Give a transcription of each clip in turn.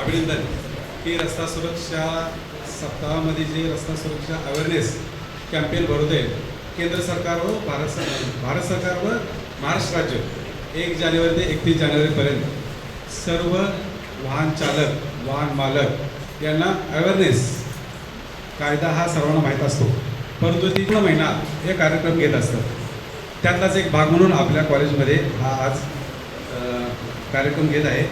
अभिनंदन. की रस्ता सुरक्षा सप्ताहामध्ये जे रस्ता सुरक्षा अवेअरनेस कॅम्पेन भरवते केंद्र सरकार व भारत सरकार हो. भारत सरकार व महाराष्ट्र राज्य एक जानेवारी ते एकतीस जानेवारीपर्यंत सर्व वाहन चालक वाहन मालक यांना अवेअरनेस कायदा हा सर्वांना माहीत असतो. परंतु तीन महिना हे कार्यक्रम घेत असतात. त्यातलाच एक भाग म्हणून आपल्या कॉलेजमध्ये हा आज कार्यक्रम घेत आहे.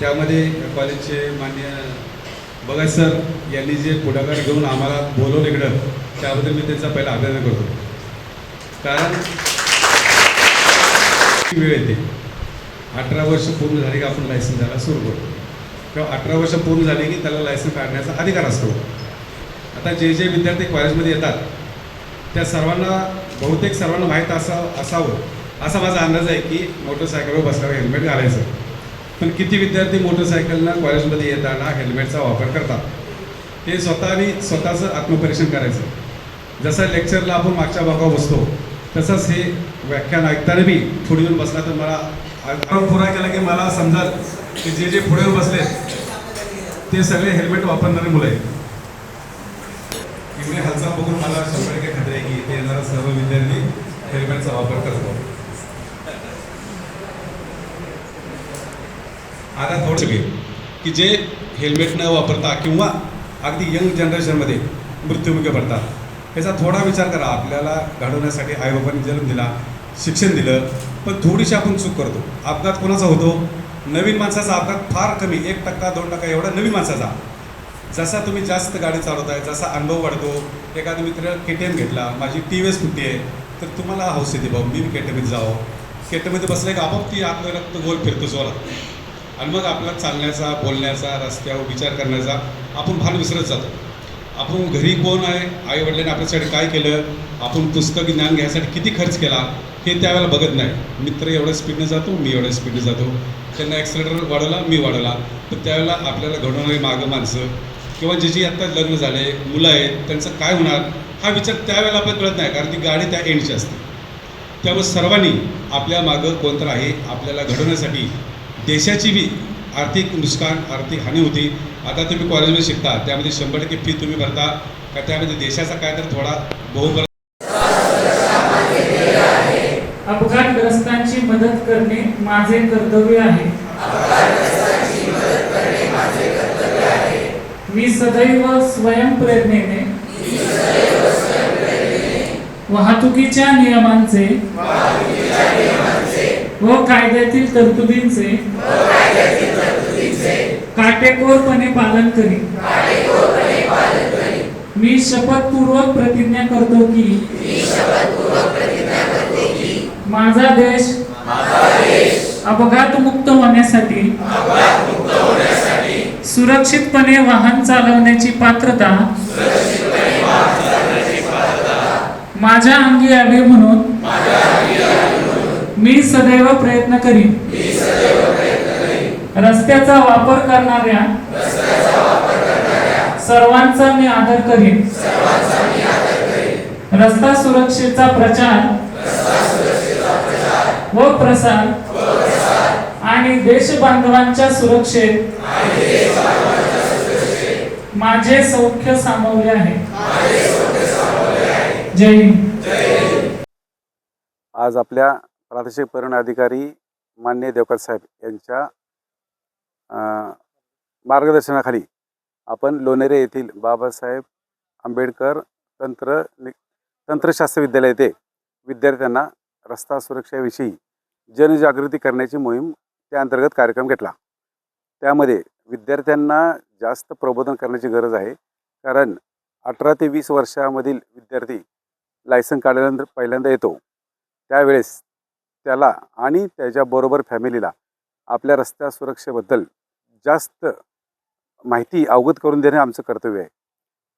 त्यामध्ये कॉलेजचे मान्य बघा सर यांनी जे पुढाकार घेऊन आम्हाला बोलवलं इकडं त्याबद्दल मी त्यांचा पहिला अभिनंदन करतो. कारण वेळ येते. अठरा वर्ष पूर्ण झाली की आपण लायसन्स द्यायला सुरू करतो. किंवा अठरा वर्ष पूर्ण झाली की त्याला लायसन्स काढण्याचा अधिकार असतो. आता जे जे विद्यार्थी कॉलेजमध्ये येतात त्या सर्वांना बहुतेक सर्वांना माहीत असा असावं. असा माझा अंदाज आहे की मोटरसायकलवर बसल्यावर हेल्मेट घालायचं. पण किती विद्यार्थी मोटरसायकलनं कॉलेजमध्ये येताना हेल्मेटचा वापर करतात? ते स्वतःनी स्वतःचं आत्मपरीक्षण करायचं. जसं लेक्चरला आपण मागच्या भागावर बसतो तसंच हे व्याख्यान ऐकताना मी पुढे येऊन बसला तर मला पुरा केला की मला समजाल की जे जे पुढे येऊन बसले ते सगळे हेल्मेट वापरणारे मुलं आहेत. एवढी हालचाल बघून मला शंभर टक्के खात्री आहे की ते येणारा सर्व विद्यार्थी हेल्मेटचा वापर करतो सगळे की जे हेल्मेट न वापरता किंवा अगदी यंग जनरेशनमध्ये मृत्युमुखी पडतात. याचा थोडा विचार करा. आपल्याला घडवण्यासाठी आईबाबांनी जन्म दिला शिक्षण दिलं पण थोडीशी आपण चूक करतो. अपघात कोणाचा होतो? नवीन माणसाचा अपघात फार कमी. एक टक्का दोन टक्का एवढा नवीन माणसाचा. जसा तुम्ही जास्त गाडी चालवताय जसा अनुभव वाढतो. एखादा मित्र के टी एम घेतला माझी टी व्ही एस कुठली आहे तर तुम्हाला हौस येते भाऊ मी के टी एममध्ये जावं. के टी एममध्ये बसलं की आपोआप ती आपलं रक्त गोल फिरतो जोरात. आणि मग आपला चालण्याचा बोलण्याचा रस्त्यावर विचार करण्याचा आपण भान विसरत जातो. आपण घरी कोण आहे? आई वडिलांनी आपल्यासाठी काय केलं? आपण पुस्तक ज्ञान घ्यायसाठी किती खर्च केला? हे त्यावेळेला बघत नाही. मित्र एवढ्या स्पीडनं जातो मी एवढ्या स्पीडने जातो. त्यांना ॲक्सिलेटर वाढवला मी वाढवला. तर त्यावेळेला आपल्याला घडवणारी मागं माणसं किंवा जे जी आत्ता लग्न झाले मुलं आहेत त्यांचं काय होणार? हा विचार त्यावेळेला आपल्याला कळत नाही कारण ती गाडी त्या एंडची असते. त्यामुळे सर्वांनी आपल्या मागं कोणतं आहे आपल्याला घडवण्यासाठी देशाची बी आर्थिक नुकसान आर्थिक हानी होती. आता तुम्ही कॉलेजमध्ये शिकता त्यामध्ये शंभर टक्के फी तुम्ही भरता. का त्यामध्ये देशाचा काय तर थोडा बहुपर अपघातग्रस्तांची मदत करणे माझे कर्तव्य आहे. मी सदैव स्वयंप्रेरणेने वाहतुकीच्या नियमांचे व कायद्यातील तरतुदींचे काटेकोरपणे पालन करीन मी शपथपूर्वक प्रतिज्ञा करतो की माझा देश अपघात मुक्त होण्यासाठी सुरक्षितपणे वाहन चालवण्याची पात्रता माझ्या अंगी यावी म्हणून मी सदैव प्रयत्न करीन. रस्त्याचा वापर करणाऱ्या सर्वांचा मी आदर करीन. रस्ता सुरक्षेचा प्रचार व प्रसार आणि देश बांधवांच्या सुरक्षेत माझे सौख्य सामावले आहे. जय हिंद. आज आपल्या प्रादेशिक पर्यटन अधिकारी मान्य देवकर साहेब यांच्या मार्गदर्शनाखाली आपण लोणेरे येथील बाबासाहेब आंबेडकर तंत्र तंत्रशास्त्र विद्यालय येथे विद्यार्थ्यांना रस्ता सुरक्षेविषयी जनजागृती करण्याची मोहीम त्या अंतर्गत कार्यक्रम घेतला. त्यामध्ये विद्यार्थ्यांना जास्त प्रबोधन करण्याची गरज आहे कारण अठरा ते वीस वर्षामधील विद्यार्थी लायसन काढल्यानंतर पहिल्यांदा येतो. त्यावेळेस त्याला आणि त्याच्याबरोबर फॅमिलीला आपल्या रस्त्या सुरक्षेबद्दल जास्त माहिती अवगत करून देणे आमचं कर्तव्य आहे.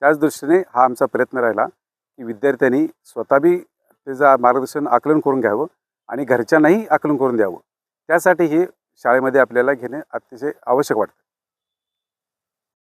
त्याच दृष्टीने हा आमचा प्रयत्न राहिला की विद्यार्थ्यांनी स्वतः बी त्याचं मार्गदर्शन आकलन करून घ्यावं आणि घरच्यांनाही आकलन करून द्यावं. त्यासाठी हे शाळेमध्ये आपल्याला घेणे अतिशय आवश्यक वाटतं.